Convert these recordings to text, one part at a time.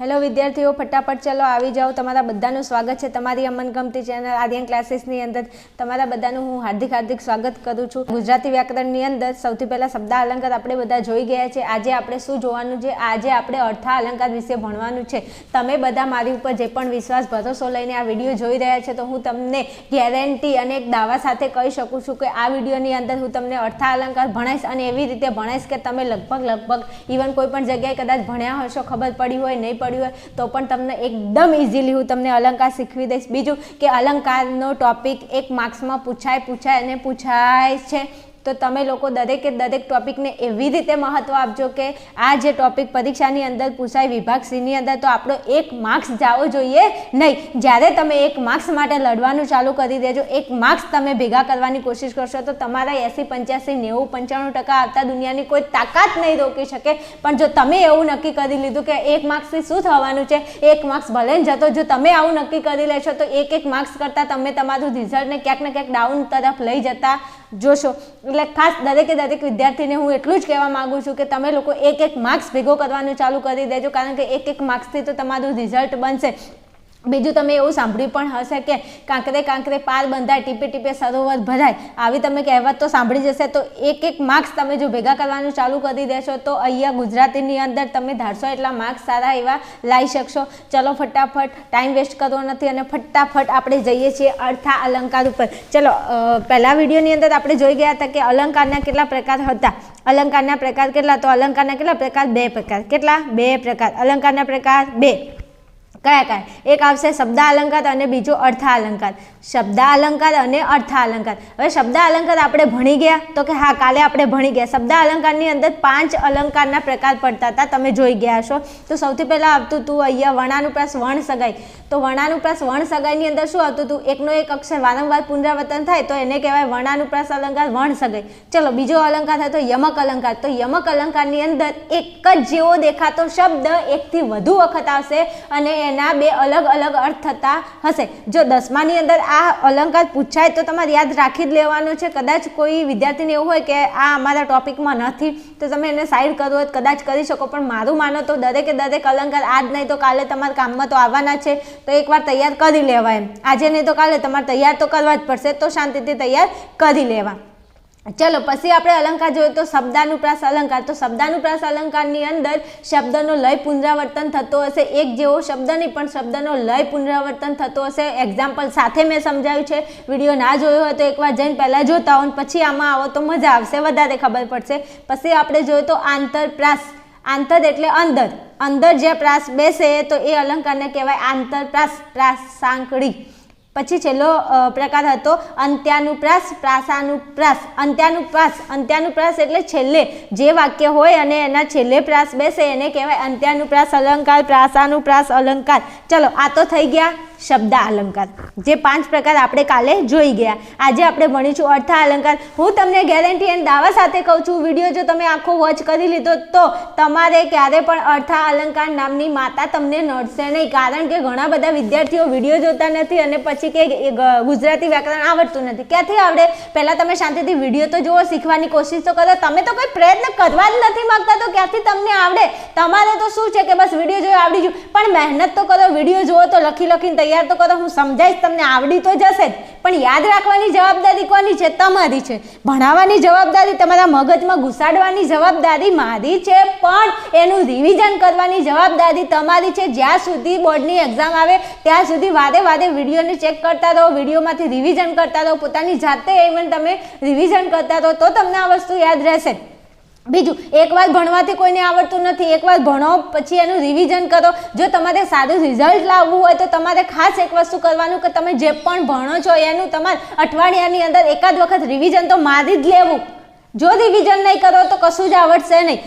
Hello વિદ્યાર્થીઓ, ફટાફટ ચલો આવી જાઓ. તમારા બધાનું સ્વાગત છે તમારી મનગમતી ચેનલ આર્યન ક્લાસીસની અંદર. તમારા બધાનું હું હાર્દિક હાર્દિક સ્વાગત કરું છું. ગુજરાતી વ્યાકરણની અંદર સૌથી પહેલાં શબ્દ અલંકાર આપણે બધા જોઈ ગયા છે. આજે આપણે શું જોવાનું છે? આજે આપણે અર્થા અલંકાર વિશે ભણવાનું છે. તમે બધા મારી ઉપર જે પણ વિશ્વાસ, ભરોસો લઈને આ વીડિયો જોઈ રહ્યા છે, તો હું તમને ગેરંટી અને એક દાવા સાથે કહી શકું છું કે આ વિડીયોની અંદર હું તમને અર્થા અલંકાર ભણાઈશ અને એવી રીતે ભણાઈશ કે તમે લગભગ લગભગ ઇવન કોઈ પણ જગ્યાએ કદાચ ભણ્યા હશો, ખબર પડી હોય, નહીં પડી હોય તો પણ તમને એકદમ ઇઝીલી હું તમને અલંકાર શીખવી દઈશ. બીજું કે અલંકારનો ટોપિક એક માર્ક્સમાં પૂછાય પૂછાય અને પૂછાય છે. તો તમે લોકો દરેકે દરેક ટોપિકને એવી રીતે મહત્ત્વ આપજો કે આ જે ટોપિક પરીક્ષાની અંદર પૂછાય વિભાગ સીની અંદર, તો આપણો એક માર્ક્સ જાવો જોઈએ નહીં. જ્યારે તમે એક માર્ક્સ માટે લડવાનું ચાલુ કરી દેજો, એક માર્ક્સ તમે ભેગા કરવાની કોશિશ કરશો, તો તમારા એંસી, પંચ્યાસી, નેવું, પંચાણું ટકા આવતા દુનિયાની કોઈ તાકાત નહીં રોકી શકે. પણ જો તમે એવું નક્કી કરી લીધું કે એક માર્ક્સથી શું થવાનું છે, એક માર્ક્સ ભલે જતો, જો તમે આવું નક્કી કરી લેશો, તો એક એક માર્ક્સ કરતાં તમે તમારું રિઝલ્ટને ક્યાંક ને ક્યાંક ડાઉન તરફ લઈ જતા જોશો. એટલે ખાસ દરેકે દરેક વિદ્યાર્થીને હું એટલું જ કહેવા માગું છું કે તમે લોકો એક એક માર્ક્સ ભેગો કરવાનું ચાલુ કરી દેજો, કારણ કે એક એક માર્ક્સથી તો તમારું રિઝલ્ટ બનશે. બીજું તમે એવું સાંભળ્યું પણ હશે કે કાંકરે કાંકરે પાર બંધાય, ટીપે ટીપે સરોવર ભરાય. આવી તમે કહેવત તો સાંભળી જશે તો એક એક માર્ક્સ તમે જો ભેગા કરવાનું ચાલુ કરી દેશો, તો અહીંયા ગુજરાતીની અંદર તમે ધારશો એટલા માર્ક્સ સારા એવા લાવી શકશો. ચલો ફટાફટ ટાઈમ વેસ્ટ કરવો નથી અને ફટાફટ આપણે જઈએ છીએ અર્થા અલંકાર ઉપર. ચલો પહેલાં પહેલા વિડીયોની અંદર આપણે જોઈ ગયા હતા કે અલંકારના કેટલા પ્રકાર હતા. અલંકારના પ્રકાર કેટલા? તો અલંકારના કેટલા પ્રકાર? બે પ્રકાર. કેટલા? બે પ્રકાર. અલંકારના પ્રકાર બે. કયા કયા? એક આવશે શબ્દ અલંકાર અને બીજો અર્થ અલંકાર શબ્દ અલંકાર અને અર્થ અલંકાર હવે શબ્દ અલંકાર આપણે ભણી ગયા, તો કે હા, કાલે આપણે ભણી ગયા. શબ્દ અલંકારની અંદર પાંચ અલંકારના પ્રકાર પડતા હતા, તમે જોઈ ગયા છો તો સૌથી પહેલાં આવતું હતું અહીંયા વણાનુપ્રાસ વણ સગાઈ. તો વર્ણાનુપ્રાસ વર્ણ સગાઈની અંદર શું આવતું હતું? એકનો એક અક્ષર વારંવાર પુનરાવર્તન થાય તો એને કહેવાય વર્ણાનુપ્રાસ અલંકાર વર્ણ સગાઈ ચલો, બીજો અલંકાર થતો યમક અલંકાર. તો યમક અલંકારની અંદર એક જ જેવો દેખાતો શબ્દ એકથી વધુ વખત આવશે અને એના બે અલગ અલગ અર્થ થતા હશે. જો દસમાની અંદર આ અલંકાર પૂછાય તો તમારે યાદ રાખી જ લેવાનું છે. કદાચ કોઈ વિદ્યાર્થીને એવું હોય કે આ અમારા ટોપિકમાં નથી, તો તમે એને સાઈડ કરો કદાચ કરી શકો, પણ મારું માનો તો દરેકે દરેક અલંકાર આજ નહીં તો કાલે તમારા કામમાં તો આવવાના છે. તો એકવાર તૈયાર કરી લેવા એમ. આજે નહીં તો કાલે, તમારે તૈયાર તો કરવા જ પડશે, તો શાંતિથી તૈયાર કરી લેવા. ચલો, પછી આપણે અલંકાર જોઈએ તો શબ્દાનુપ્રાસ અલંકાર. તો શબ્દાનુપ્રાસ અલંકારની અંદર શબ્દનો લય પુનરાવર્તન થતો હશે. એક જેવો શબ્દ નહીં, પણ શબ્દનો લય પુનરાવર્તન થતો હશે. એક્ઝામ્પલ સાથે મેં સમજાવ્યું છે. વીડિયો ના જોયો હોય તો એકવાર જઈને પહેલાં જોતા હો પછી આમાં આવો તો મજા આવશે. વધારે ખબર પડશે. પછી આપણે જોઈએ તો આંતરપ્રાસ. આંતર એટલે અંદર. અંદર જે પ્રાસ બેસે તો એ અલંકારને કહેવાય આંતરપ્રાસ પ્રાસ સાંકળી પછી છેલ્લો પ્રકાર હતો અંત્યાનુપ્રાસ, પ્રાસાનુપ્રાસ. અંત્યાનુપ્રાસ અંત્યાનુપ્રાસ એટલે છેલ્લે. જે વાક્ય હોય અને એના છેલ્લે પ્રાસ બેસે, એને કહેવાય અંત્યાનુપ્રાસ, અલંકાર, પ્રાસાનુપ્રાસ, અલંકાર. ચલો, આ તો થઈ ગયા શબ્દ અલંકાર જે પાંચ પ્રકાર આપણે કાલે જોઈ ગયા. આજે આપણે ભણીશું અર્થ અલંકાર હું તમને ગેરંટી અને દાવા સાથે કહું છું, વીડિયો જો તમે આખો વોચ કરી લીધો તો તમારે ક્યારે પણ અર્થ અલંકાર નામની માતા તમને નડશે નહીં. કારણ કે ઘણા બધા વિદ્યાર્થીઓ વીડિયો જોતા નથી અને પછી કે ગુજરાતી વ્યાકરણ આવડતું નથી. ક્યાંથી આવડે? પહેલાં તમે શાંતિથી વીડિયો તો જુઓ, શીખવાની કોશિશ તો કરો. તમે તો કોઈ પ્રયત્ન કરવા જ નથી માંગતા તો ક્યાંથી તમને આવડે? તમારે તો શું છે કે બસ વીડિયો જોયો, આવડી ગયું. પણ મહેનત તો કરો, વીડિયો જુઓ તો લખી લખીને તૈયાર તો કરો. હું સમજાઈશ તમને, આવડી તો જશે જ. પણ યાદ રાખવાની જવાબદારી કોની છે? તમારી છે. ભણાવવાની જવાબદારી તમારા મગજમાં ઘુસાડવાની જવાબદારી મારી છે, પણ એનું રિવિઝન કરવાની જવાબદારી તમારી છે. જ્યાં સુધી બોર્ડની એક્ઝામ આવે, ત્યાં સુધી વારે વારે વિડીયોને ચેક કરતા રહો, વિડીયોમાંથી રિવિઝન કરતા રહો, પોતાની જાતે ઇવન તમે રિવિઝન કરતા રહો, તો તમને આ વસ્તુ યાદ રહેશે. બીજું એકવાર ભણવાથી કોઈને આવડતું નથી એકવાર ભણો પછી એનું રિવિઝન કરો. જો તમારે સારું રિઝલ્ટ લાવવું હોય તો તમારે ખાસ એક વસ્તુ કરવાનું કે તમે જે પણ ભણો છો એનું તમારે અઠવાડિયાની અંદર એકાદ વખત રિવિઝન તો મારી જ લેવું. જો રિવિઝન નહીં કરો તો કશું જ આવડશે નહીં.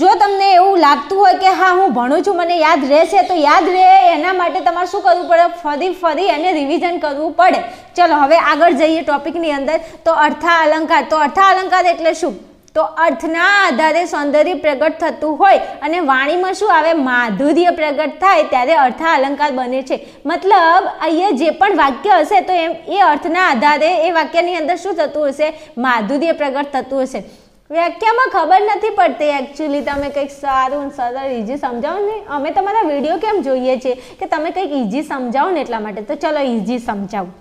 જો તમને એવું લાગતું હોય કે હા, હું ભણું છું, મને યાદ રહેશે, તો યાદ રહે. એના માટે તમારે શું કરવું પડે? ફરી ફરી એને રિવિઝન કરવું પડે. ચલો, હવે આગળ જઈએ ટોપિકની અંદર. તો અર્થા અલંકાર તો અર્થા અલંકાર એટલે શું? તો અર્થના આધારે સૌંદર્ય પ્રગટ થતું હોય અને વાણીમાં શું આવે? માધુર્ય પ્રગટ થાય ત્યારે અર્થા અલંકાર બને છે. મતલબ, અહીંયા જે પણ વાક્ય હશે, તો એમ એ અર્થના આધારે એ વાક્યની અંદર શું થતું હશે? માધુર્ય પ્રગટ થતું હશે. વ્યાખ્યામાં ખબર નથી પડતી એકચ્યુઅલી તમે કંઈક સારું સરળ ઇઝી સમજાવો ને. અમે તમારા વીડિયો કેમ જોઈએ છીએ કે તમે કંઈક ઇઝી સમજાવો ને એટલા માટે. તો ચલો ઇઝી સમજાવું.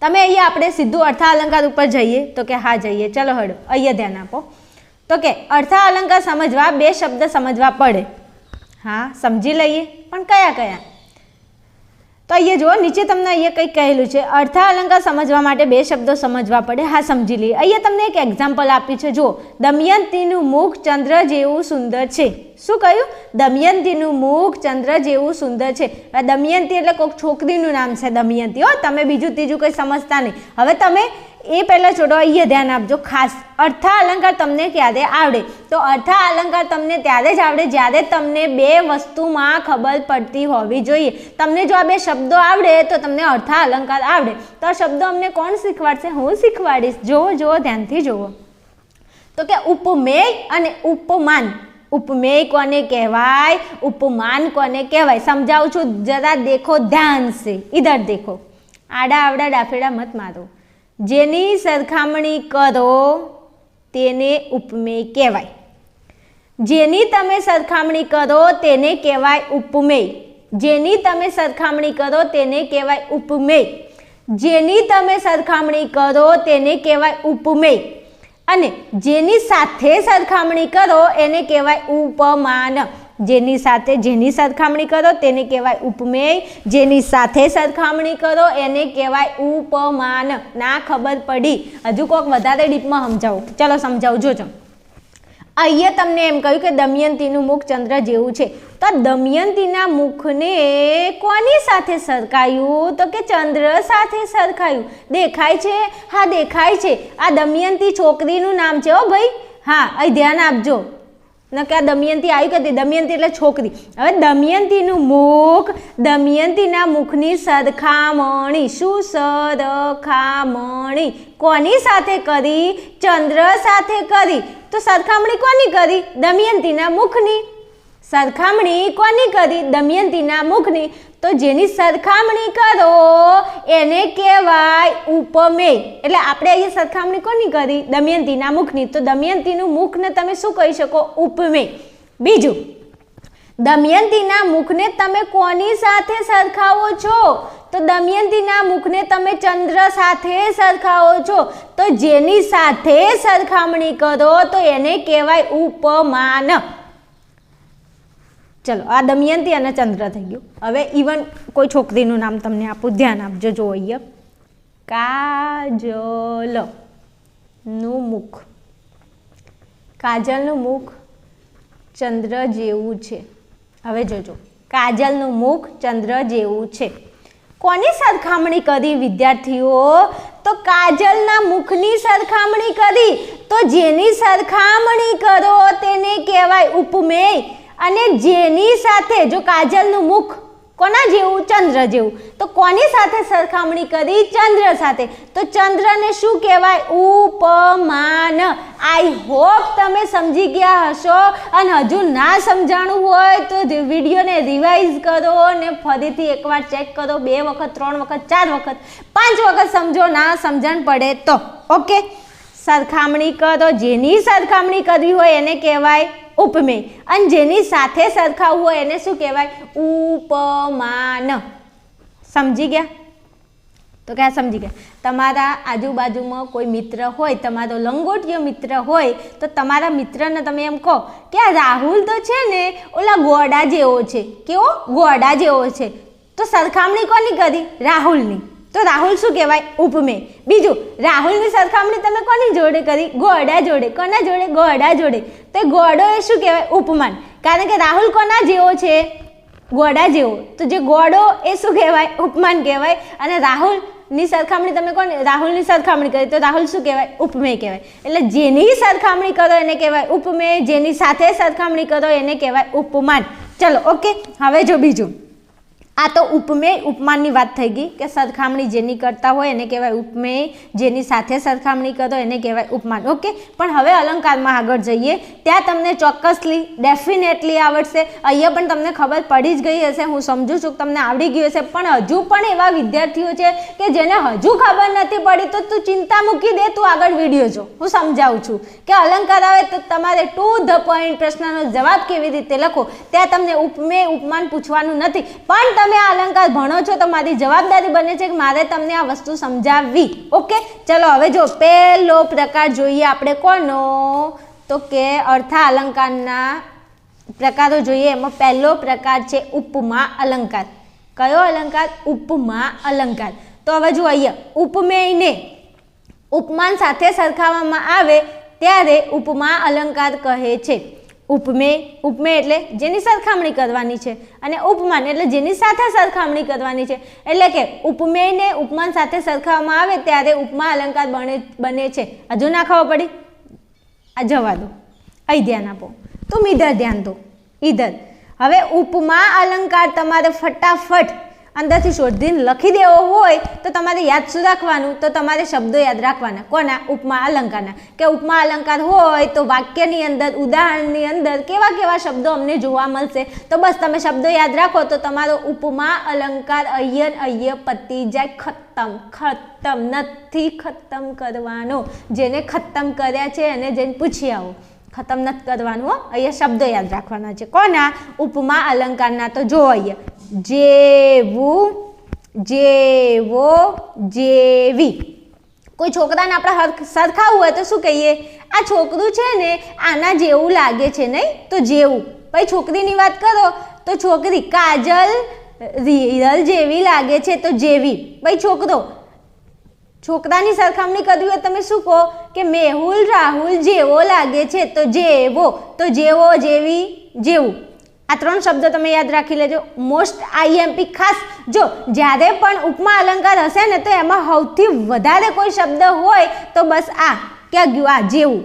તમે અહીંયા આપણે સીધું અર્થા અલંકાર ઉપર જઈએ. તો કે હા, જઈએ. ચલો હડો. અહીંયા ધ્યાન આપો. તો કે અર્થા અલંકાર સમજવા બે શબ્દ સમજવા પડે. હા, સમજી લઈએ. પણ કયા કયા? તો અહીંયા જુઓ, નીચે તમને અહીંયા કંઈક કહેલું છે. અર્થા અલંકાર સમજવા માટે બે શબ્દો સમજવા પડે. હા, સમજી લઈએ. અહીંયા તમને એક એક્ઝામ્પલ આપ્યું છે. જુઓ, દમયંતીનું મુખ ચંદ્ર જેવું સુંદર છે. શું કહ્યું? દમયંતીનું મુખ ચંદ્ર જેવું સુંદર છે. દમયંતી એટલે કોઈક છોકરીનું નામ છે દમયંતી. હો, તમે બીજું ત્રીજું કંઈ સમજતા નહીં. હવે તમે એ પહેલાં છોડો, અહીંયા ધ્યાન આપજો. ખાસ અર્થા અલંકાર તમને ક્યારે આવડે? તો અર્થા અલંકાર તમને ત્યારે જ આવડે જ્યારે તમને બે વસ્તુમાં ખબર પડતી હોવી જોઈએ. તમને જો આ બે શબ્દો આવડે, તો તમને અર્થા અલંકાર આવડે. તો આ શબ્દો અમને કોણ શીખવાડશે? હું શીખવાડીશ. જુઓ જુઓ, ધ્યાનથી જુઓ. તો કે ઉપમેય અને ઉપમાન. ઉપમેય કોને કહેવાય? ઉપમાન કોને કહેવાય? સમજાવું છું. જરા દેખો ધ્યાન સે. ઇધર દેખો. આડા, આવડા, ડાફેડા મત મારો. જેની સરખામણી કરો તેને ઉપમેય કહેવાય. જેની તમે સરખામણી કરો તેને કહેવાય ઉપમેય. જેની તમે સરખામણી કરો તેને કહેવાય ઉપમેય. જેની તમે સરખામણી કરો તેને કહેવાય ઉપમેય. અને જેની સાથે સરખામણી કરો એને કહેવાય ઉપમાન. જેની સાથે જેની સરખામણી કરો તેને કહેવાય ઉપમેય. જેની સાથે સરખામણી કરો એને કહેવાય ઉપમાન. ના ખબર પડી. હજુ કોઈક વધારે ડીપમાં સમજાવો. ચલો સમજાવું, જોજો. અહીંયા તમને એમ કહ્યું કે દમયંતીનું મુખ ચંદ્ર જેવું છે. તો દમયંતીના મુખને કોની સાથે સરખાયું? તો કે ચંદ્ર સાથે સરખાયું. દેખાય છે? હા, દેખાય છે. આ દમયંતી છોકરીનું નામ છે હો ભાઈ. હા, અહીં ધ્યાન આપજો. ન કે આ દમયંતી આવી કે દમયંતી એટલે છોકરી. હવે દમયંતીનું મુખ, દમયંતીના મુખની સરખામણી શું સરખામણી કોની સાથે કરી? ચંદ્ર સાથે કરી. તો સરખામણી કોની કરી? દમયંતીના મુખની. સરખામણી કોની કરી? દમયંતીના મુખની. તો જેની સરખામણી કરો, એને કહેવાય ઉપમેય. એટલે આપણે અહીંયા સરખામણી કોની કરી? દમયંતીના મુખની. તો દમયંતીનું મુખને તમે શું કહી શકો? ઉપમેય. બીજું, દમયંતીના મુખને તમે કોની સાથે સરખાવો છો? તો દમયંતીના મુખને તમે ચંદ્ર સાથે સરખાવો છો. તો જેની સાથે સરખામણી કરો, તો એને કહેવાય ઉપમાન. ચલો, આ દમયંતી અને ચંદ્ર થઈ ગયું. હવે ઇવન કોઈ છોકરીનું નામ તમને આપું, ધ્યાન આપજો જો અહીંયા કાજલનું મુખ. કાજલનું મુખ ચંદ્ર જેવું છે. હવે જોજો. કાજલનું મુખ ચંદ્ર જેવું છે. કોની સરખામણી કરી, વિદ્યાર્થીઓ? તો કાજલના મુખની સરખામણી કરી. તો જેની સરખામણી કરો, તેને કહેવાય ઉપમેય. અને જેની સાથે, જો કાજલનું મુખ કોના જેવું, ચંદ્ર જેવું, તો કોની સાથે સરખામણી કરી? ચંદ્ર સાથે. તો ચંદ્રને શું કહેવાય? ઉપમાન. આઈ હોપ તમે સમજી ગયા હશો અને હજુ ના સમજાણું હોય તો વિડીયોને રિવાઇઝ કરો અને ફરીથી એકવાર ચેક કરો. બે વખત, ત્રણ વખત, ચાર વખત, પાંચ વખત સમજો. ના સમજણ પડે તો. ઓકે સરખામણી કરો. જેની સરખામણી કરવી હોય એને કહેવાય ઉપમેય. અને જેની સાથે સરખાવવું હોય એને શું કહેવાય? ઉપમાન. સમજી ગયા? તો ક્યાં સમજી ગયા. તમારા આજુબાજુમાં કોઈ મિત્ર હોય, તમારો લંગોટિયો મિત્ર હોય, તો તમારા મિત્રને તમે એમ કહો કે આ રાહુલ તો છે ને, ઓલા ગોડા જેવો છે. કેવો? ગોડા જેવો છે. તો સરખામણી કોની કરી? રાહુલની. તો રાહુલ શું કહેવાય? ઉપમેય. બીજું, રાહુલની સરખામણી તમે કોની જોડે કરી? ગોડા જોડે. કોના જોડે? ગોડા જોડે. તો ગોડો એ શું કહેવાય? ઉપમાન. કારણ કે રાહુલ કોના જેવો છે? ગોડા જેવો. તો જે ગોડો એ શું કહેવાય? ઉપમાન કહેવાય. અને રાહુલની સરખામણી તમે કોને રાહુલની સરખામણી કરી, તો રાહુલ શું કહેવાય? ઉપમેય કહેવાય. એટલે જેની સરખામણી કરો એને કહેવાય ઉપમેય, જેની સાથે સરખામણી કરો એને કહેવાય ઉપમાન. ચલો, ઓકે? હવે જો બીજું. આ તો ઉપમેય, ઉપમાનની વાત થઈ ગઈ કે સરખામણી જેની કરતા હોય એને કહેવાય ઉપમેય, જેની સાથે સરખામણી કરો એને કહેવાય ઉપમાન. ઓકે, પણ હવે અલંકારમાં આગળ જઈએ. ત્યાં તમને ચોક્કસલી ડેફિનેટલી આવડશે. અહીંયા પણ તમને ખબર પડી જ ગઈ હશે, હું સમજુ છું કે તમને આવડી ગયું હશે, પણ હજુ પણ એવા વિદ્યાર્થીઓ છે કે જેને હજુ ખબર નથી પડી, તો તું ચિંતા મૂકી દે, તું આગળ વીડિયો જો. હું સમજાવું છું કે અલંકાર આવે તો તમારે ટુ ધ પોઈન્ટ પ્રશ્નનો જવાબ કેવી રીતે લખો? ત્યાં તમને ઉપમેય, ઉપમાન પૂછવાનું નથી. પણ તમે આ અલંકાર ભણો છો તો મારી જવાબદારી બને છે કે મારે તમને આ વસ્તુ સમજાવવી. ઓકે ચલો, હવે જો પહેલો પ્રકાર જોઈએ આપણે કોનો? તો કે અર્થા અલંકારના પ્રકારો જોઈએ. એમાં પહેલો પ્રકાર છે ઉપમા અલંકાર. કયો અલંકાર? ઉપમા અલંકાર. તો હવે જો અહીંયા, ઉપમેયને ઉપમાન સાથે સરખાવવામાં આવે ત્યારે ઉપમા અલંકાર કહે છે. ઉપમેય ઉપમેય એટલે જેની સરખામણી કરવાની છે. અને ઉપમાન એટલે જેની સાથે સરખામણી કરવાની છે. એટલે કે ઉપમેયને ઉપમાન સાથે સરખાવવામાં આવે ત્યારે ઉપમા અલંકાર બને બને છે. હજુ ના ખબર પડી? આ જવા દો. અહીં ધ્યાન આપો. તું ઈધર ધ્યાન દો. ઈધર. હવે ઉપમા અલંકાર તમારે ફટાફટ અંદરથી શોધીને લખી દેવો હોય તો તમારે યાદ શું રાખવાનું? તો તમારે શબ્દો યાદ રાખવાના. કોના? ઉપમા અલંકારના. કે ઉપમા અલંકાર હોય તો વાક્યની અંદર, ઉદાહરણની અંદર કેવા કેવા શબ્દો અમને જોવા મળશે? તો બસ તમે શબ્દો યાદ રાખો તો તમારો ઉપમા અલંકાર અય્યન અય્ય પતી જાય ખતમ. ખતમ. નથી ખતમ કરવાનો. જેને ખતમ કર્યા છે એને જઈને પૂછી આવો. ખતમ નથી કરવાનું અહીંયા શબ્દો યાદ રાખવાના છે. કોના? ઉપમા અલંકારના તો જો અહીંયા. જેવું, જેવો, જેવી. કોઈ છોકરાને આપણે સરખાવું હોય તો શું કહીએ? આ છોકરું છે ને, આના જેવું લાગે છે નહીં? તો જેવું. પછી છોકરીની વાત કરો, તો છોકરી કાજલ રિયલ જેવી લાગે છે તો જેવી. ભાઈ, છોકરો, છોકરાની સરખામણી કરવી હોય તમે શું કહો કે મેહુલ, રાહુલ જેવો લાગે છે તો જેવો તો જેવો, જેવી, જેવું. આ ત્રણ શબ્દો તમે યાદ રાખી લેજો. મોસ્ટ આઈએમપી ખાસ જો જ્યારે પણ ઉપમા અલંકાર હશે ને તો એમાં સૌથી વધારે કોઈ શબ્દ હોય તો બસ આ ક્યાં ગયું આ જેવું.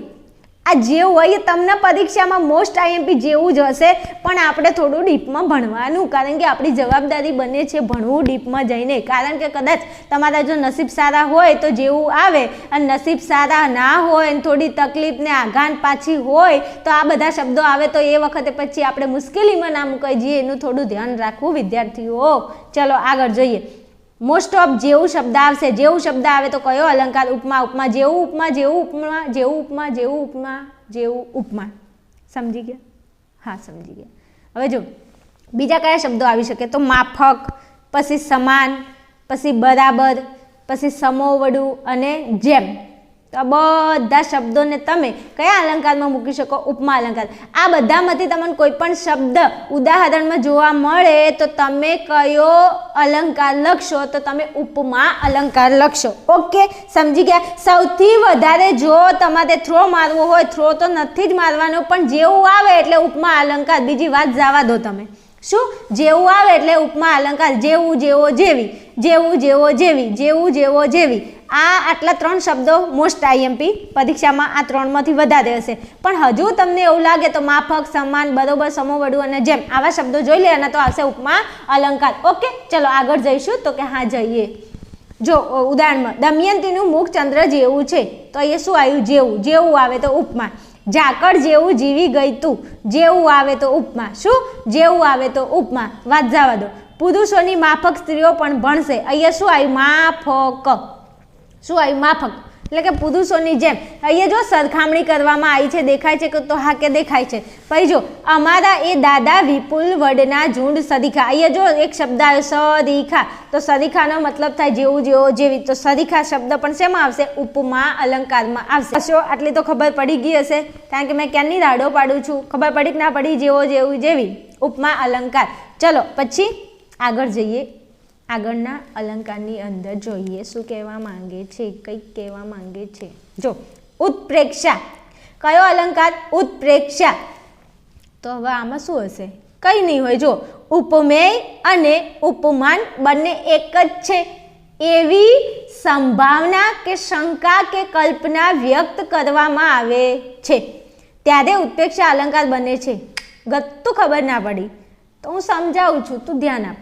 આ જેવું હોય એ તમને પરીક્ષામાં મોસ્ટ આઈએમપી જેવું જ હશે, પણ આપણે થોડું ડીપમાં ભણવાનું, કારણ કે આપણી જવાબદારી બને છે ભણવું ડીપમાં જઈને. કારણ કે કદાચ તમારા જો નસીબ સારા હોય તો જેવું આવે, અને નસીબ સારા ના હોય ને થોડી તકલીફને આઘાન પાછી હોય, તો આ બધા શબ્દો આવે તો એ વખતે પછી આપણે મુશ્કેલીમાં ના મુકાઈ જઈએ. એનું થોડું ધ્યાન રાખવું, વિદ્યાર્થીઓ. ચલો આગળ જોઈએ. મોસ્ટ ઓફ જેવું શબ્દ આવશે, જેવું શબ્દ આવે તો કયો અલંકાર? ઉપમા ઉપમા, જેવું ઉપમા જેવું ઉપમા જેવું ઉપમા જેવું ઉપમા જેવું ઉપમા. સમજી ગયા? હા, સમજી ગયા. હવે જો, બીજા કયા શબ્દો આવી શકે? તો માફક, પછી સમાન, પછી બરાબર, પછી સમોવડું અને જેમ. તો આ બધા શબ્દોને તમે કયા અલંકારમાં મૂકી શકો? ઉપમા અલંકાર. આ બધામાંથી તમને કોઈ પણ શબ્દ ઉદાહરણમાં જોવા મળે તો તમે કયો અલંકાર લખશો? તો તમે ઉપમા અલંકાર લખશો. ઓકે સમજી ગયા? સૌથી વધારે જો તમારે થ્રો મારવો હોય થ્રો તો નથી જ મારવાનો, પણ જેવું આવે એટલે ઉપમા અલંકાર. બીજી વાત જવા દો તમે. શું? જેવું આવે એટલે ઉપમા અલંકાર, જેવું, જેવો, જેવી, જેવું, જેવો, જેવી, જેવું, જેવો, જેવી. આ આટલા ત્રણ શબ્દો મોસ્ટ આઈએમપી પરીક્ષામાં આ ત્રણમાંથી વધારે હશે. પણ હજુ તમને એવું લાગે તો માફક, સમાન, બરોબર સમોવડું અને જેમ, આવા શબ્દો જોઈ લે અને તો આવશે ઉપમા અલંકાર. ઓકે ચલો આગળ જઈશું. તો કે હા, જઈએ. જો, ઉદાહરણમાં, દમયંતીનું મુખ ચંદ્ર જેવું છે. તો અહીંયા શું આવ્યું? જેવું. જેવું આવે તો ઉપમા. ઝાકળ જેવું જીવી ગઈ તું. જેવું આવે તો ઉપમા. શું? જેવું આવે તો ઉપમા. વાત જવા દો. પુરુષોની માફક સ્ત્રીઓ પણ ભણશે. અહીંયા શું આવ્યું? માફક. શું આવ્યું? માફક. એટલે કે પુરુષોની જેમ. અહીંયા જો સરખામણી કરવામાં આવી છે, દેખાય છે કે તો હા કે દેખાય છે. પછી જો, અમારા એ દાદા વિપુલ વડના ઝુંડ સરીખા. અહીંયા જો એક શબ્દ આવ્યો સરીખા. તો સરીખાનો મતલબ થાય જેવું, જેવો, જેવી. તો સરીખા શબ્દ પણ શેમાં આવશે? ઉપમા અલંકારમાં આવશે. શો આટલી તો ખબર પડી ગઈ હશે. કારણ કે મેં ક્યાંની રાડો પાડું છું? ખબર પડી કે ના પડી? જેવો, જેવું, જેવી. ઉપમા અલંકાર. ચલો, પછી આગળ જઈએ. આગળના અલંકારની અંદર જોઈએ શું કહેવા માંગે છે, કંઈક કહેવા માંગે છે. જો, ઉત્પ્રેક્ષા. કયો અલંકાર? ઉત્પ્રેક્ષા. તો હવે આમાં શું હશે? કંઈ નહીં હોય. જો, ઉપમેય અને ઉપમાન બંને એક જ છે. એવી સંભાવના કે શંકા કે કલ્પના વ્યક્ત કરવામાં આવે છે. ત્યારે ઉત્પ્રેક્ષા અલંકાર બને છે. ગતું ખબર ના પડી. તો હું સમજાવું છું. તું ધ્યાન આપ.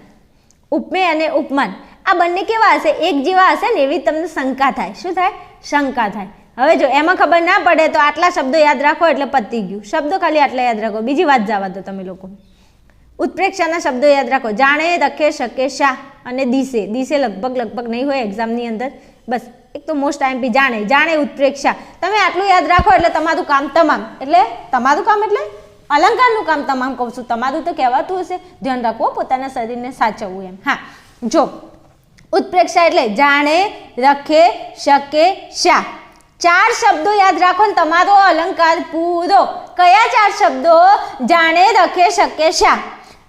ઉપમેય અને ઉપમાન. આ બંને કેવા હશે? એક જેવા હશે ને એવી તમને શંકા થાય. શું થાય? શંકા થાય. હવે જો એમાં ખબર ના પડે તો આટલા શબ્દો યાદ રાખો એટલે પતી ગયું. શબ્દો ખાલી આટલા યાદ રાખો. બીજી વાત જવા દો તમે લોકો. ઉત્પ્રેક્ષાના શબ્દો યાદ રાખો. જાણે રખે શકે, શા અને દિશે દિશે લગભગ લગભગ નહીં હોય એક્ઝામની અંદર. બસ, એક તો મોસ્ટ આઈમ્પી જાણે. જાણે ઉત્પ્રેક્ષા. તમે આટલું યાદ રાખો એટલે તમારું કામ તમામ. એટલે, તમારું કામ એટલે અલંકારનું કામ તમામ કહું છું. તમારું તો કહેવાતું હશે. ધ્યાન રાખો, પોતાના શરીરને સાચવવું એમ. હા, જો, ઉત્પ્રેક્ષા એટલે જાણે, રખે, શકે શા ચાર શબ્દો યાદ રાખો ને, તમારો અલંકાર પૂરો. કયા ચાર શબ્દો? જાણે, રખે, શકે શા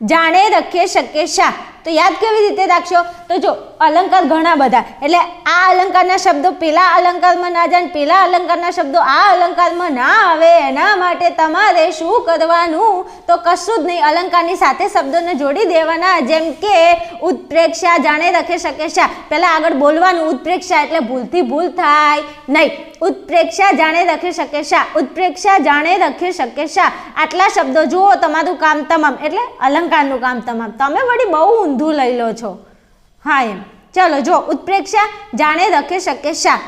જાણે, રખે, શકે શા તો યાદ કેવી રીતે રાખશો? તો જો, અલંકાર ઘણા બધા. એટલે આ અલંકારના શબ્દો પેલા અલંકારમાં ના જાય પેલા અલંકારના શબ્દો આ અલંકારમાં ના આવે. એના માટે તમારે શું કરવાનું? તો કશું જ નહીં. અલંકારની સાથે શબ્દોને જોડી દેવાના. જેમ કે, ઉત્પ્રેક્ષા જાણે રખે શકે શા પહેલાં આગળ બોલવાનું. ઉત્પ્રેક્ષા એટલે ભૂલથી ભૂલ થાય. નહીં. ઉત્પ્રેક્ષા જાણે રખી શકે શા ઉત્પ્રેક્ષા જાણે રખી શકે શા આટલા શબ્દો જુઓ, તમારું કામ તમામ. એટલે અલંકારનું કામ તમામ. તમે વળી બહુ ઊંધું લઈ લો છો. હા એમ. ચાલો જો, ઉત્પ્રેક્ષા જાણે રખે શકે શા?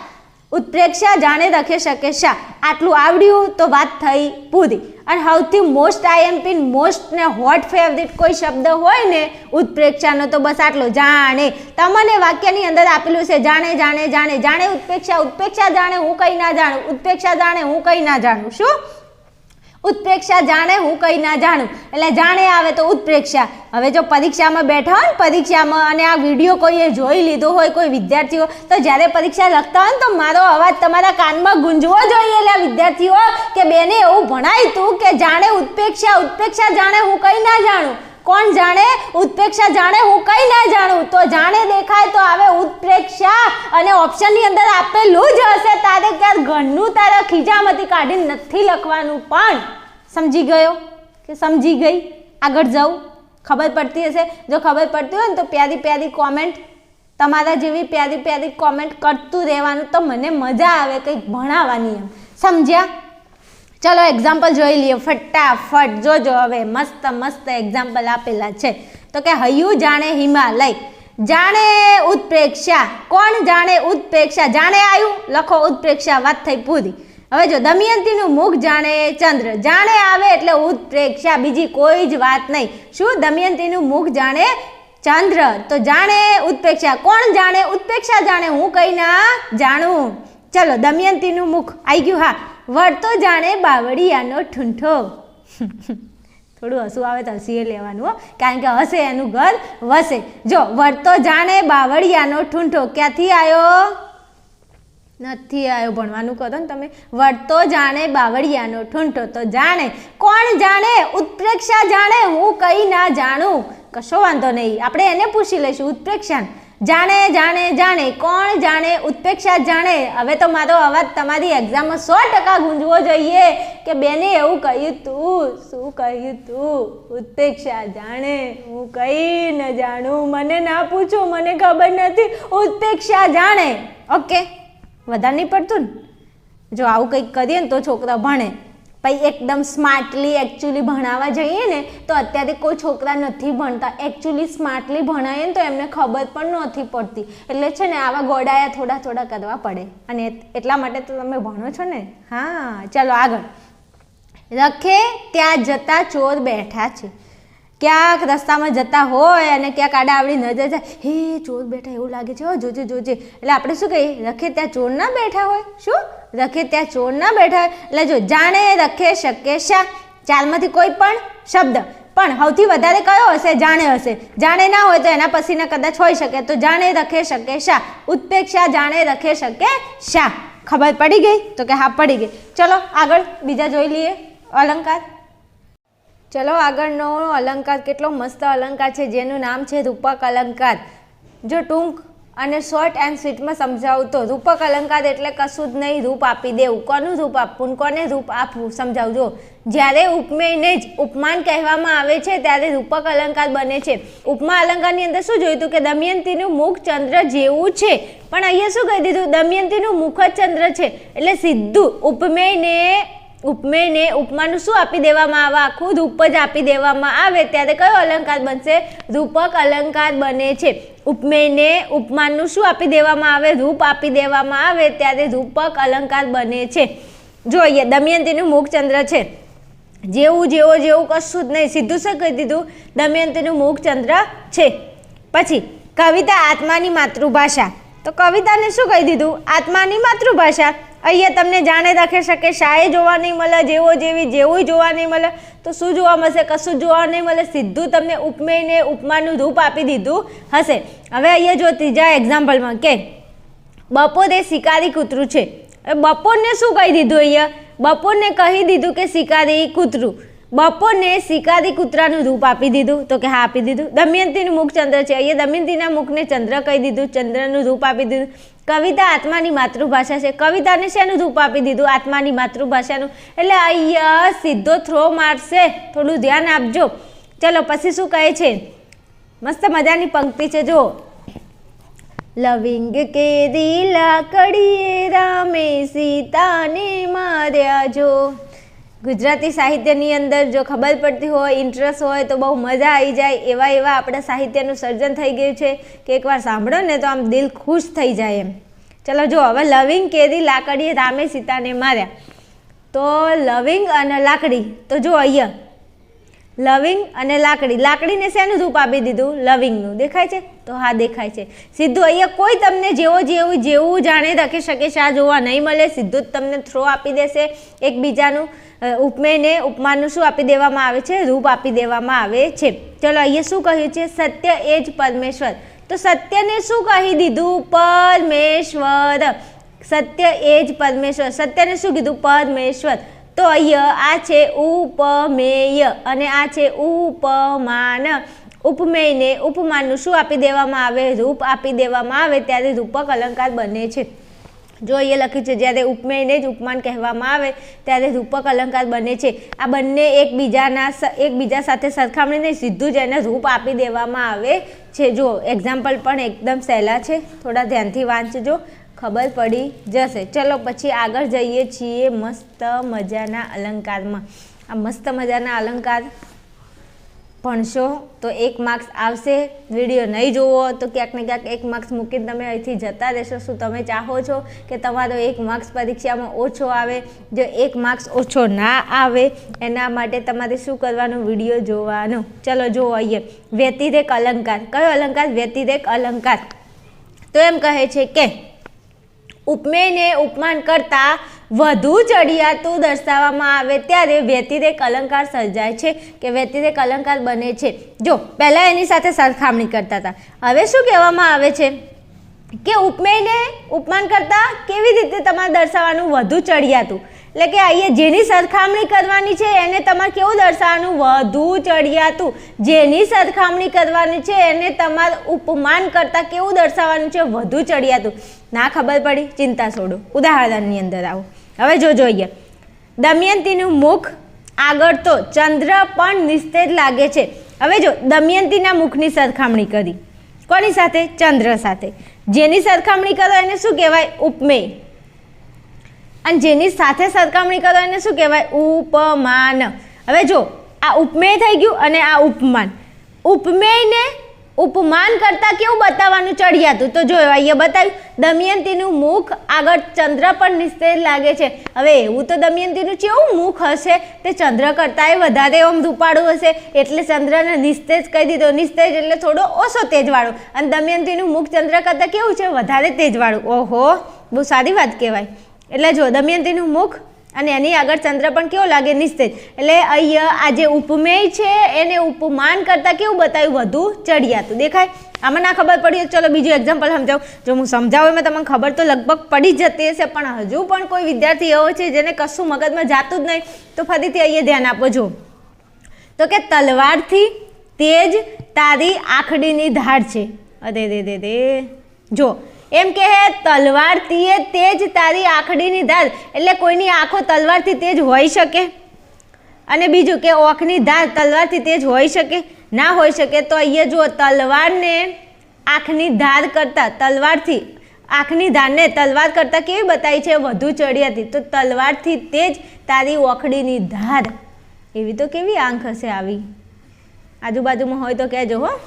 ઉત્પ્રેક્ષા જાણે રખે શકે શા? આટલું આવડ્યું તો વાત થઈ પૂરી. અને સૌથી મોસ્ટ આઈએમપી મોસ્ટ ને હોટ ફેવરિટ કોઈ શબ્દ હોય ને, ઉત્પ્રેક્ષાનો તો બસ આટલો, જાણે. તમને વાક્યની અંદર આપેલું છે, જાણે જાણે જાણે. જાણે ઉત્પ્રેક્ષા ઉત્પ્રેક્ષા જાણે, હું કંઈ ના જાણું. ઉત્પ્રેક્ષા જાણે, હું કંઈ ના જાણું. શું? ઉત્પ્રેક્ષા જાણે, હું કંઈ ના જાણું. એટલે જાણે આવે તો ઉત્પ્રેક્ષા. હવે જો પરીક્ષામાં બેઠા હોય ને, પરીક્ષામાં અને આ વીડિયો કોઈએ જોઈ લીધો હોય, કોઈ વિદ્યાર્થીઓ, તો જ્યારે પરીક્ષા લખતા હોય ને, તો મારો અવાજ તમારા કાનમાં ગુંજવો જોઈએ. એટલે વિદ્યાર્થીઓ કે બેને એવું ભણાયું તું કે જાણે ઉત્પ્રેક્ષા ઉત્પ્રેક્ષા જાણે, હું કંઈ ના જાણું. કોણ જાણે? ઉત્પ્રેક્ષા જાણે? હું કંઈ ના જાણું. તો જાણે દેખાય તો આવે ઉત્પ્રેક્ષા. અને ઓપ્શનની અંદર આપેલું જ હશે તારે ક્યારે ઘરનું તારે ખીજામાંથી કાઢી નથી લખવાનું પણ. સમજી ગયો કે સમજી ગઈ? આગળ જાઉં. ખબર પડતી હશે. જો ખબર પડતી હોય ને તો પ્યારી પ્યારી કોમેન્ટ તમારા જેવી પ્યારી પ્યારી કોમેન્ટ કરતું રહેવાનું તો મને મજા આવે કંઈક ભણાવવાની એમ. સમજ્યા? ચલો એક્ઝામ્પલ જોઈ લઈએ. ફટાફટ જોજો હવે. મસ્ત મસ્ત એક્ઝામ્પલ આપેલા છે. તો કે હૈયું જાણે હિમાલય, જાણે ઉત્પ્રેક્ષા. કોણ જાણે ઉત્પ્રેક્ષા? જાણે આવ્યું લખો ઉત્પ્રેક્ષા, વાત થઈ પૂરી. હવે જો દમયંતીનું મુખ જાણે ચંદ્ર, જાણે આવે એટલે ઉત્પ્રેક્ષા. બીજી કોઈ જ વાત નહીં. શું દમયંતીનું મુખ જાણે ચંદ્ર? તો જાણે ઉત્પ્રેક્ષા. કોણ જાણે? ઉત્પ્રેક્ષા જાણે. હું કઈ ના જાણું. ચલો, દમયંતીનું મુખ. આવી ગયું, હા. વળતો જાણે બાવળિયાનો ઠૂંઠો. થોડું હસવું આવે તો હસીએ લેવાનું હો. કારણ કે હશે એનું ઘર, વસે. જો, વળતો જાણે બાવળિયાનો ઠૂંઠો. ક્યાંથી આવ્યો નથી આવ્યો ભણવાનું કહો ને તમે. વળતો જાણે બાવળિયાનો ઠૂંઠો. તો જાણે. કોણ જાણે? ઉત્પ્રેક્ષા જાણે. હું કઈ ના જાણું? કશો વાંધો નહીં. આપણે એને પૂછી લઈશું ઉત્પ્રેક્ષા જાણે જાણે જાણે, કોણ જાણે ઉત્પેક્ષા જાણે. હવે તો મારો અવાજ તમારી એક્ઝામમાં સો ટકા ગુંજવો જોઈએ કે બેને એવું કહ્યું તું, શું કહ્યું તું? ઉત્પેક્ષા જાણે, હું કઈ ન જાણું. મને ના પૂછો, મને ખબર નથી. ઉત્પેક્ષા જાણે. ઓકે, વધારે નહીં પડતું ને? જો આવું કંઈક કરીએ ને તો છોકરા ભણે. પછી એકદમ સ્માર્ટલી એકચ્યુઅલી ભણાવવા જઈએ ને, તો અત્યારે કોઈ છોકરા નથી ભણતા. એકચ્યુઅલી સ્માર્ટલી ભણાવીએ ને તો એમને ખબર પણ નથી પડતી. એટલે છે ને આવા ગોડાયા થોડા થોડા કરવા પડે. અને એટલા માટે તો તમે ભણો છો ને? હા, ચાલો આગળ. રખે ત્યાં જતા ચોર બેઠા છે. ક્યાંક રસ્તામાં જતા હોય અને ક્યાંક આડા આવડી નજર જાય. હે, ચોર બેઠા, એવું લાગે છે? હો, જોજે જોજે. એટલે આપણે શું કહીએ? રખે ત્યાં ચોર ના બેઠા હોય? શું? રખે ત્યાં ચોર ના બેઠા એટલે જો જાણે, રખે શકે શા. ચાલમાંથી કોઈ પણ શબ્દ. પણ સૌથી વધારે કયો હશે? જાણે હશે. જાણે ના હોય તો એના પછીના કદાચ હોઈ શકે. તો જાણે, રખે શકે શા. ઉત્પેક્ષા જાણે, રખે શકે શા. ખબર પડી ગઈ? તો કે હા, પડી ગઈ. ચલો, આગળ બીજા જોઈ લઈએ. અલંકાર. ચલો, આગળનો અલંકાર કેટલો મસ્ત અલંકાર છે. જેનું નામ છે રૂપક અલંકાર. જો ટૂંક અને શોર્ટ એન્ડ સ્વીટમાં સમજાવું તો રૂપક અલંકાર એટલે કશું જ નહીં, રૂપ આપી દેવું. કોનું રૂપ આપવું કોને રૂપ આપવું સમજાવજો જ્યારે ઉપમેયને જ ઉપમાન કહેવામાં આવે છે, ત્યારે રૂપક અલંકાર બને છે. ઉપમા અલંકારની અંદર શું જોયું હતું કે દમયંતીનું મુખ ચંદ્ર જેવું છે. પણ અહીંયા શું કહી દીધું? દમયંતીનું મુખ જ ચંદ્ર છે. એટલે સીધું ઉપમેયને ઉપમેયને ઉપમાનું શું આપી દેવામાં આવે? આખું રૂપ જ આપી દેવામાં આવે. ત્યારે કયો અલંકાર બનશે? રૂપક અલંકાર બને છે. ઉપમેયને ઉપમાનનું શું આપી દેવામાં આવે? રૂપ આપી દેવામાં આવે ત્યારે રૂપક અલંકાર બને છે. જોઈએ, દમયંતીનું મુખચંદ્ર છે. જેવું, જેવો, જેવું કશું જ નહીં. સીધું શું કહી દીધું? દમયંતીનું મુખચંદ્ર છે. પછી, કવિતા આત્માની માતૃભાષા. તો કવિતાને શું કહી દીધું? આત્માની માતૃભાષા. અહીંયા તમને જાણે રાખી શકે, શાએ જોવા નહીં મળે, જેવો જેવી જેવું જોવા નહીં મળે. તો શું જોવા મળશે? કશું જોવા નહીં મળે, સીધું તમને ઉપમેયને ઉપમાનું રૂપ આપી દીધું હશે. હવે અહીંયા જો ત્રીજા એક્ઝામ્પલમાં કે, બપોર એ શિકારી કૂતરું છે. બપોરને શું કહી દીધું અહીંયા? બપોરને કહી દીધું કે શિકારી કૂતરું. બપોરને શિકારી કૂતરાનું રૂપ આપી દીધું. તો કે હા, આપી દીધું. દમયંતીનું મુખ ચંદ્ર છે. અહીંયા દમયંતીના મુખને ચંદ્ર કહી દીધું. ચંદ્રનું રૂપ આપી દીધું. કવિતા આત્માની માતૃભાષા છે. કવિતાને શેનું રૂપ આપી દીધું? આત્માની માતૃભાષાનું. એટલે અહીંયા સીધો થ્રો મારશે. થોડું ધ્યાન આપજો. ચલો, પછી શું કહે છે? મસ્ત મજાની પંક્તિ છે જો લવિંગ કેરી લાકડીએ રામે સીતાને માર્યા જો. ગુજરાતી સાહિત્યની અંદર જો ખબર પડતી હોય ઇન્ટરેસ્ટ હોય, તો બહુ મજા આવી જાય. એવા એવા આપણા સાહિત્યનું સર્જન થઈ ગયું છે કે એકવાર સાંભળો ને તો આમ દિલ ખુશ થઈ જાય એમ. ચલો જો, હવે લવિંગ કેરી લાકડીએ રામે સીતાને માર્યા. તો લવિંગ અને લાકડી, તો જો અહીંયા લવિંગ અને લાકડી. લાકડીને શેનું રૂપ આપી દીધું? લવિંગનું. દેખાય છે? તો હા, દેખાય છે. સીધું અહીંયા કોઈ તમને જેવો જેવું જેવું જાણે રાખી શકે છે. આ જોવા નહીં મળે. સીધું જ તમને થ્રો આપી દેશે એકબીજાનું. ઉપમેયને ઉપમાનું શું આપી દેવામાં આવે છે? રૂપ આપી દેવામાં આવે છે. ચલો, અહીંયા શું કહ્યું છે? સત્ય એ જ પરમેશ્વર. તો સત્યને શું કહી દીધું? પરમેશ્વર. સત્ય એ જ પરમેશ્વર. સત્યને શું કીધું? પરમેશ્વર. તો અહીંયા આ છે ઉપમેય અને આ છે ઉપમાન. ઉપમેયને ઉપમાનનું શું આપી દેવામાં આવે? રૂપ આપી દેવામાં આવે ત્યારે રૂપક અલંકાર બને છે. જો એ લખ્યું છે, જ્યારે ઉપમેયને જ ઉપમાન કહેવામાં આવે ત્યારે રૂપક અલંકાર બને છે. આ બંને એકબીજાના એકબીજા સાથે સરખામણીને સીધું જ એને રૂપ આપી દેવામાં આવે છે. જો એક્ઝામ્પલ પણ એકદમ સહેલા છે. થોડા ધ્યાનથી વાંચજો. ખબર પડી જશે. ચલો પછી આગળ જઈએ છીએ મસ્ત મજાના અલંકારમાં. આ મસ્ત મજાના અલંકાર ભણશો તો એક માર્ક્સ આવશે. વીડિયો નહીં જોવો તો ક્યાંક ને ક્યાંક એક માર્ક્સ મૂકીને તમે અહીંથી જતા રહેશો. શું તમે ચાહો છો કે તમારો એક માર્ક્સ પરીક્ષામાં ઓછો આવે? જો એક માર્ક્સ ઓછો ના આવે, એના માટે તમારે શું કરવાનું? વીડિયો જોવાનો. ચલો જુઓ અહીંયા. વ્યતિરેક અલંકાર. કયો અલંકાર? વ્યતિરેક અલંકાર. તો એમ કહે છે કે ઉપમેયને ઉપમાન કરતાં વધુ ચડિયાતું દર્શાવવામાં આવે ત્યારે વ્યતિરેક અલંકાર સર્જાય છે કે વ્યતિરેક અલંકાર બને છે. જો, પહેલાં એની સાથે સરખામણી કરતા હતા. હવે શું કહેવામાં આવે છે? કે ઉપમેયને ઉપમાન કરતાં કેવી રીતે તમારે દર્શાવવાનું વધુ ચડિયાતું? એટલે કે અહીંયા જેની સરખામણી કરવાની છે, એને તમારે કેવું દર્શાવવાનું? વધુ ચડિયાતું. જેની સરખામણી કરવાની છે, એને તમારે ઉપમાન કરતાં કેવું દર્શાવવાનું છે? વધુ ચડિયાતું. ના ખબર પડી? ચિંતા છોડો. ઉદાહરણની અંદર આવો. હવે જો જોઈએ. દમયંતીનું મુખ આગળ તો ચંદ્ર પણ નિસ્તેજ લાગે છે. હવે જો, દમયંતીના મુખની સરખામણી કરી. કોની સાથે? ચંદ્ર સાથે. જેની સરખામણી કરો એને શું કહેવાય? ઉપમેય. અને જેની સાથે સરખામણી કરો એને શું કહેવાય? ઉપમાન. હવે જો, આ ઉપમેય થઈ ગયું અને આ ઉપમાન. ઉપમેયને ઉપમાન કરતા કેવું બતાવવાનું ચડિયાતું? તો જોયો અહીંયા બતાવ્યું, દમયંતીનું મુખ આગળ ચંદ્ર પર નિસ્તેજ લાગે છે. હવે એવું તો દમયંતીનું કેવું મુખ હશે? તે ચંદ્ર કરતાંય વધારે ઓમ ધૂપાળું હશે. એટલે ચંદ્રને નિસ્તેજ કહી દીધો. નિસ્તેજ એટલે થોડો ઓછો તેજવાળો. અને દમયંતીનું મુખ ચંદ્ર કરતાં કેવું છે? વધારે તેજવાળું. ઓહો, બહુ સારી વાત કહેવાય. એટલે જો, દમયંતીનું મુખ અને એની આગળ ચંદ્ર પણ કેવો લાગે? નિસ્તેજ. એટલે અહીંયા આ જે ઉપમેય છે, એને ઉપમાન કરતાં કેવું બતાવ્યું? વધુ ચડિયાતું. દેખાય? આમાં ના ખબર પડી ચલો બીજું એક્ઝામ્પલ સમજાવું. જો હું સમજાવું એમાં તમને ખબર તો લગભગ પડી જતી હશે, પણ હજુ પણ કોઈ વિદ્યાર્થી એવો છે જેને કશું મગજમાં જાતું જ નહીં. તો ફરીથી અહીંયા ધ્યાન આપો જો તો કે તલવારથી તેજ તારી આખડીની ધાર છે. અરે રે રે રે જો એમ કે હે, તલવારથી એ તેજ તારી આંખડીની ધાર. એટલે કોઈની આંખો તલવારથી તેજ હોઈ શકે? અને બીજું કે ઓખની ધાર તલવારથી તેજ હોઈ શકે? ના હોઈ શકે તો અહીંયા જુઓ, તલવારને આંખની ધાર કરતાં, તલવારથી આંખની ધારને તલવાર કરતાં કેવી બતાવી છે? વધુ ચડી તો તલવારથી તે જ તારી ઓખડીની ધાર. એવી તો કેવી આંખ હશે આવી? આજુબાજુમાં હોય તો કહેજો હો.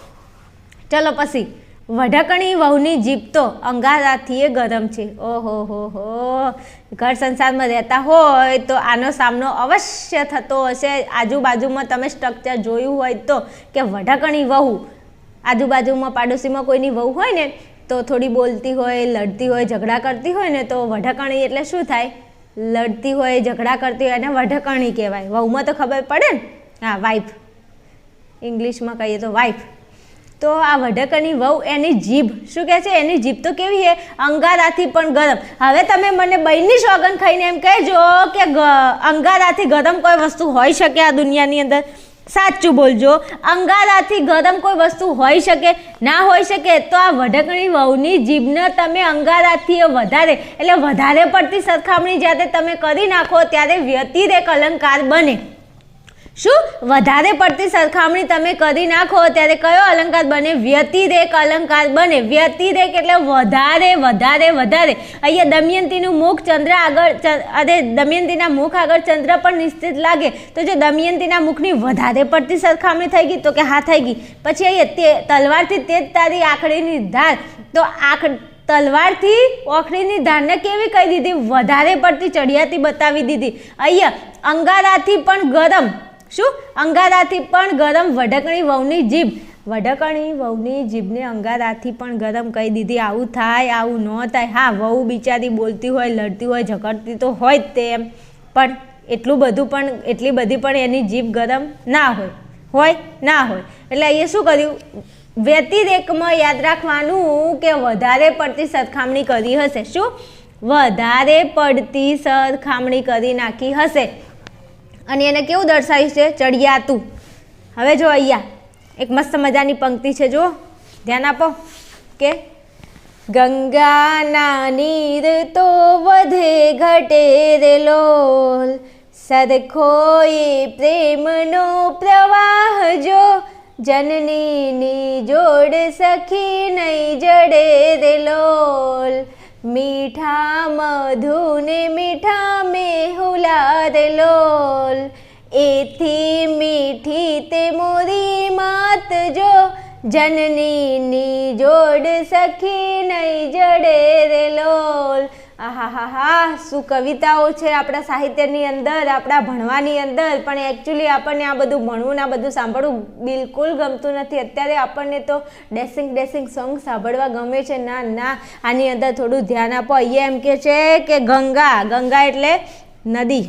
ચલો પછી. વઢકણી વહુની જીભ તો અંગારાથી એ ગરમ છે. ઓહો, હો હો. ઘર સંસારમાં રહેતા હોય તો આનો સામનો અવશ્ય થતો હશે. આજુબાજુમાં તમે સ્ટ્રક્ચર જોયું હોય તો કે વઢકણી વહુ, આજુબાજુમાં પાડોશીમાં કોઈની વહુ હોય ને, તો થોડી બોલતી હોય, લડતી હોય, ઝઘડા કરતી હોય ને, તો વઢકણી એટલે શું થાય? લડતી હોય, ઝઘડા કરતી હોય એને વઢકણી કહેવાય. વહુમાં તો ખબર પડે ને? હા વાઈફ ઇંગ્લિશમાં કહીએ તો વાઈફ તો આ વઢકની વહુ એની જીભ. શું કહે છે? એની જીભ તો કેવી છે? અંગારાથી પણ ગરમ. હવે તમે મને બહેનની સોગન ખાઈને એમ કહેજો કે અંગારાથી ગરમ કોઈ વસ્તુ હોઈ શકે આ દુનિયાની અંદર? સાચું બોલજો. અંગારાથી ગરમ કોઈ વસ્તુ હોઈ શકે, ના હોઈ શકે, તો આ વઢકણી વહુની જીભને તમે અંગારાથી વધારે, એટલે વધારે પડતી સરખામણી જ્યારે તમે કરી નાખો, ત્યારે વ્યતિરેક અલંકાર બને. શું? વધારે પડતી સરખામણી તમે કરી નાખો, ત્યારે કયો અલંકાર બને? વ્યતિરેક અલંકાર બને. વ્યતિરેક એટલે વધારે વધારે વધારે. અહીંયા દમયંતીનું મુખ ચંદ્ર આગળ અરે, દમયંતીના મુખ આગળ ચંદ્ર પણ નિશ્ચિત લાગે. તો જો દમયંતીના મુખની વધારે પડતી સરખામણી થઈ ગઈ, તો કે હા, થઈ ગઈ. પછી અહીંયા તે, તલવારથી તે જ તારી આંખડીની ધાર. તો આંખ, તલવારથી ઓખડીની ધારને કેવી કહી દીધી? વધારે પડતી ચડિયાતી બતાવી દીધી. અહીંયા અંગારાથી પણ ગરમ. શું? અંગારાથી પણ ગરમ વઢકણી વહુની જીભ. વઢકણી વહુની જીભને અંગારાથી પણ ગરમ કહી દીધી, આવું થાય, આવું ન થાય. હા, વહુ બિચારી બોલતી હોય, લડતી હોય, ઝઘડતી તો હોય જ તે એમ. પણ એટલું બધું પણ, એટલી બધી પણ એની જીભ ગરમ ના હોય. હોય, ના હોય. એટલે અહીંયા શું કર્યું? વ્યતિરેકમાં યાદ રાખવાનું કે વધારે પડતી સરખામણી કરી હશે. શું? વધારે પડતી સરખામણી કરી નાખી હશે. અને એને કેવું દર્શાવ્યું છે? ચડિયાતું હવે જો અહીંયા, એક મસ્ત મજાની પંક્તિ છે જો ધ્યાન આપો. કે ગંગાના નીર તો વધે ઘટે રે લોલ. સરખોએ પ્રેમનો પ્રવાહ જો જનનીની જોડ સખી નહીં જડે રે લોલ. મીઠા મધુને મીઠા મેહુલા રે લોલ. એથી મીઠી તે મોરી માત જો જનનીની જોડ સખી નહીં જડે રે આહાહાહા શું કવિતાઓ છે આપણા સાહિત્યની અંદર, આપણા ભણવાની અંદર, પણ એકચ્યુઅલી આપણને આ બધું ભણવું ને આ બધું સાંભળવું બિલકુલ ગમતું નથી. અત્યારે આપણને તો ડેસિંગ ડેસિંગ સોંગ સાંભળવા ગમે છે. ના ના, આની અંદર થોડું ધ્યાન આપો. અહીંયા એમ કે છે કે ગંગા ગંગા એટલે નદી.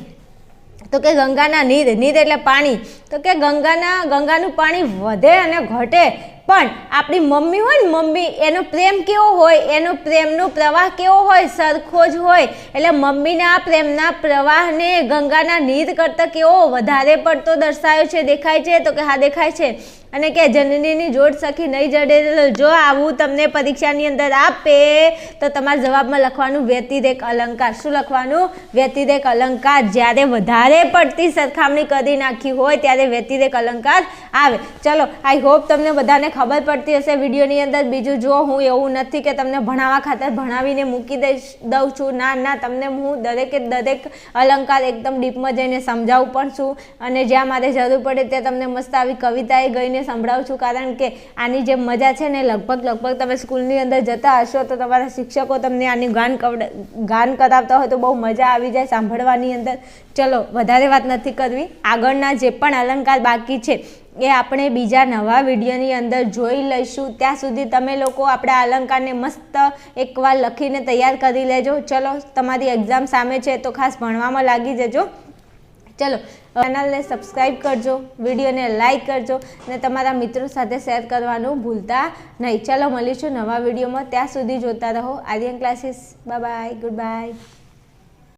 તો કે ગંગાના નીર નીર એટલે પાણી. તો કે ગંગાના, ગંગાનું પાણી વધે અને ઘટે પણ આપણી મમ્મી હોય ને મમ્મી, એનો પ્રેમ કેવો હોય? એનો પ્રેમનો પ્રવાહ કેવો હોય? સરખો જ હોય. એટલે મમ્મીના પ્રેમના પ્રવાહને ગંગાના નીર કરતાં કેવો વધારે પડતો દર્શાયો છે, દેખાય છે? તો કે હા, દેખાય છે. અને કે જનનીની જોડ સખી નહીં જડે જો આવું તમને પરીક્ષાની અંદર આપે, તો તમારા જવાબમાં લખવાનું વ્યતિરેક અલંકાર. શું લખવાનું? વ્યતિરેક અલંકાર. જ્યારે વધારે પડતી સરખામણી કરી નાખી હોય, ત્યારે વ્યતિરેક અલંકાર આવે. ચલો આઈ હોપ તમને બધાને ખબર પડતી હશે વિડીયોની અંદર. બીજું જો હું એવું નથી કે તમને ભણાવવા ખાતર ભણાવીને મૂકી દઈશ, દઉં છું. ના ના, તમને હું દરેકે દરેક અલંકાર એકદમ ડીપમાં જઈને સમજાવું પણ છું. અને જ્યાં મારે જરૂર પડે ત્યાં તમને મસ્ત આવી કવિતાએ ગઈને સંભળાવું છું. કારણ કે આની જે મજા છે ને લગભગ લગભગ તમે સ્કૂલની અંદર જતા હશો તો તમારા શિક્ષકો તમને આની ગાન ગાન કરાવતા હોય તો બહુ મજા આવી જાય સાંભળવાની અંદર. ચલો, વધારે વાત નથી કરવી. આગળના જે પણ અલંકાર બાકી છે એ આપણે બીજા નવા વિડીયોની અંદર જોઈ લઈશું. ત્યાં સુધી તમે લોકો આપણા અલંકારને મસ્ત એકવાર લખીને તૈયાર કરી લેજો. ચલો, તમારી એક્ઝામ સામે છે તો ખાસ ભણવામાં લાગી જજો. ચલો ચેનલને સબસ્ક્રાઈબ કરજો વિડીયોને લાઇક કરજો અને તમારા મિત્રો સાથે શેર કરવાનું ભૂલતા નહીં. ચલો, મળીશું નવા વિડીયોમાં ત્યાં સુધી જોતા રહો. Aryan classes bye goodbye